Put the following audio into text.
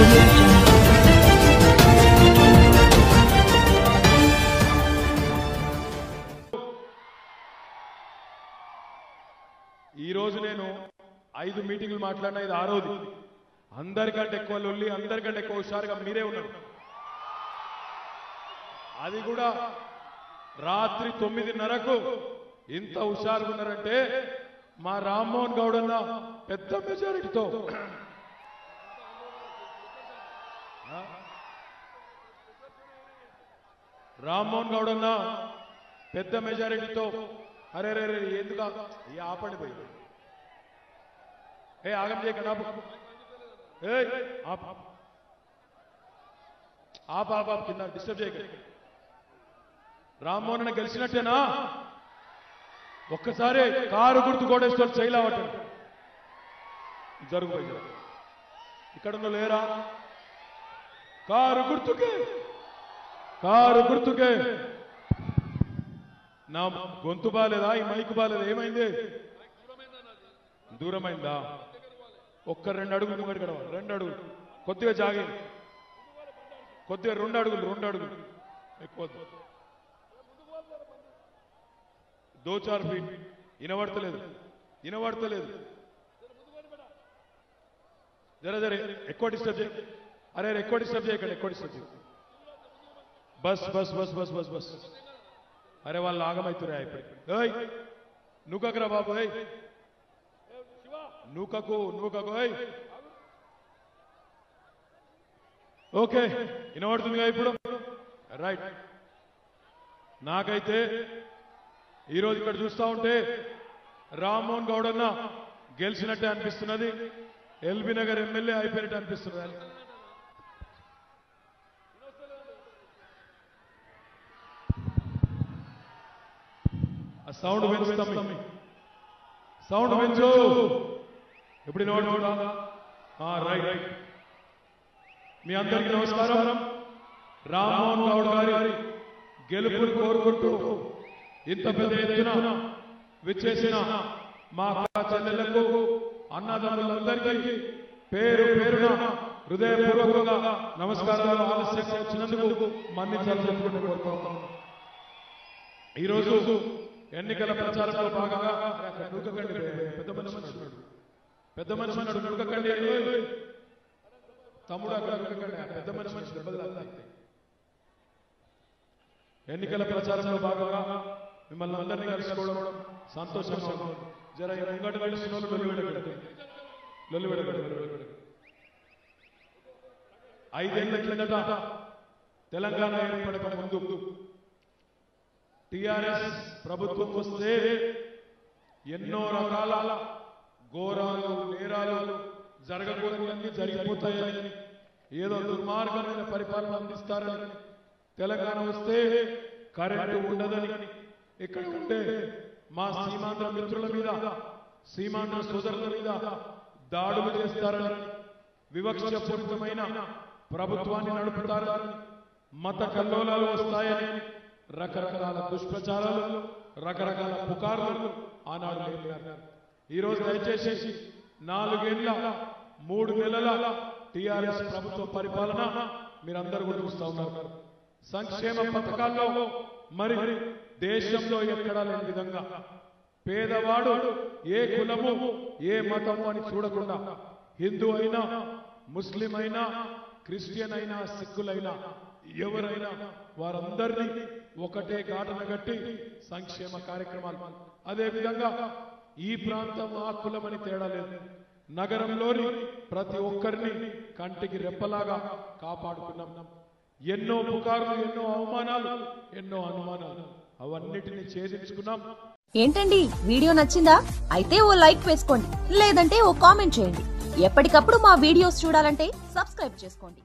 ఈరోజు నేను ఐదు మీటింగ్లు మాట్లాడిన ఇది ఆరోది. అందరికంటే ఎక్కువ లొల్లి అందరికంటే ఎక్కువ హుషారుగా మీరే ఉన్నారు. అది కూడా రాత్రి తొమ్మిదిన్నరకు. ఇంత హుషారుగా ఉన్నారంటే మా రామ్మోహన్ గౌడ్ అన్న పెద్ద మెజారిటీతో రామ్మోహన్ గౌడ్ అన్న పెద్ద మెజారిటీతో అరే రే రే ఎందుకు ఏ ఆపండి పోయి. ఏ ఆగం చేయకండి ఆపు. ఏ ఆపు. ఆపు ఆపు కింద డిస్టర్బ్ చేయకండి. రామ్మోహన్ అన్న గెలిచినట్టేనా? ఒక్కసారి కారు గుర్తు కోటేశ్వరు శైలావటం జరుగుతుంది ఇక్కడ ఉన్న లేరా? కారు గుర్తుకే. కారు గుర్తుకే. నా గొంతు బాలేదా? ఈ మైకు బాలేదా? ఏమైంది? దూరమైందా? ఒక్క రెండు అడుగులు ముంగడు గడవ రెండు అడుగులు. కొద్దిగా జాగి. కొద్దిగా రెండు అడుగులు రెండు అడుగులు. ఎక్కువ దోచార్ దో చార్ ఫీట్ వినబడతలేదు. వినబడతలేదు. జర జర ఎక్కువ డిస్టర్బ్ చేయండి అరే అరే, ఎక్కువ డిస్టర్బ్ చేయకండి ఎక్కువ డిస్టర్బ్ బస్ బస్ బస్ బస్ బస్ బస్. అరే వాళ్ళు ఆగమైతురా ఇప్పుడు ఏయ్ నూకకురా బాబు ఏయ్. నూకకు నూకకు ఏయ్. ఓకే వినబడుతుందిగా ఇప్పుడు? రైట్. నాకైతే ఈరోజు ఇక్కడ చూస్తా ఉంటే రామ్మోహన్ గౌడ్ అన్న గెలిచినట్టే అనిపిస్తున్నది. ఎల్బీ నగర్ ఎమ్మెల్యే అయిపోయినట్టు అనిపిస్తున్నది. ఆ సౌండ్ పెంచుతాం సౌండ్ పెంచు? ఆ రైట్. రైట్. మీ అందరికీ నమస్కారం. రామ్మోహన్ గౌడ్ గారి గెలుపుని కోరుకుంటూ ఇంత పెద్ద ఎత్తున విచ్చేసిన మా చెల్లెళ్ళకు అన్నదమ్ములందరికీ పేరు పేరున హృదయపూర్వకంగా నమస్కారాలు ఆలస్యంగా వచ్చినందుకు మన్నించాలని చెప్పుకుంటూ కోరుకుంటాం ఈరోజు ఎన్నికల ప్రచారంలో భాగంగా నూకకండి. పెద్ద మనిషి ఉన్నాడు. పెద్ద మనిషి ఉన్నాడు. నూకకండి. తమ్ముడు అక్కడ నూకకండి. పెద్ద మనిషి మనిషి ఎన్నికల ప్రచారంలో భాగంగా మిమ్మల్ని అందరినీ కలుసుకోవడం సంతోషంగా జర ఈ కలిసిన వాళ్ళు లొల్లి ఐదేళ్ళ కిందట తెలంగాణ ఏర్పడక ముందు టిఆర్ఎస్ ప్రభుత్వం వస్తే ఎన్నో రకాల ఘోరాలు నేరాలు జరగకూడదని జరిగిపోతాయని ఏదో దుర్మార్గమైన పరిపాలన అందిస్తారని తెలంగాణ వస్తే కరెంటు ఉండదని ఇక్కడ ఉంటే మా సీమాంధ్ర మిత్రుల మీద సీమాంధ్ర సోదరుల మీద దాడులు చేస్తారని వివక్షపూరితమైన ప్రభుత్వాన్ని నడుపుతారని మత కల్లోలాలు వస్తాయని రకరకాల దుష్ప్రచారాలు రకరకాల పుకార్లు ఆనాడు ఈరోజు ఈ రోజు దయచేసి నాలుగేళ్ళ మూడు నెలల టిఆర్ఎస్ ప్రభుత్వ పరిపాలన మీరందరూ కూడా చూస్తూ ఉన్నారు. సంక్షేమ పథకాల్లో మరి దేశంలో ఎక్కడా లేని విధంగా పేదవాడు ఏ కులము ఏ మతము అని చూడకుండా హిందూ అయినా ముస్లిం అయినా క్రిస్టియన్ అయినా సిక్కులైనా ఎవరైనా వారందరినీ ఒకటే ఘాటన కట్టి సంక్షేమ కార్యక్రమాలు. అదేవిధంగా ఈ ప్రాంతం ఆ కులమని తేడా లేదు. నగరంలోని ప్రతి ఒక్కరిని కంటికి రెప్పలాగా కాపాడుకున్నాం. ఎన్నో పుకార్లు ఎన్నో అవమానాలు ఎన్నో అనుమానాలు. అవన్నిటిని ఛేదించుకున్నాం. ఏంటండి? వీడియో నచ్చిందా? అయితే ఓ లైక్ వేసుకోండి. లేదంటే ఓ కామెంట్ చేయండి. ఎప్పటికప్పుడు మా వీడియోస్ చూడాలంటే సబ్స్క్రైబ్ చేసుకోండి.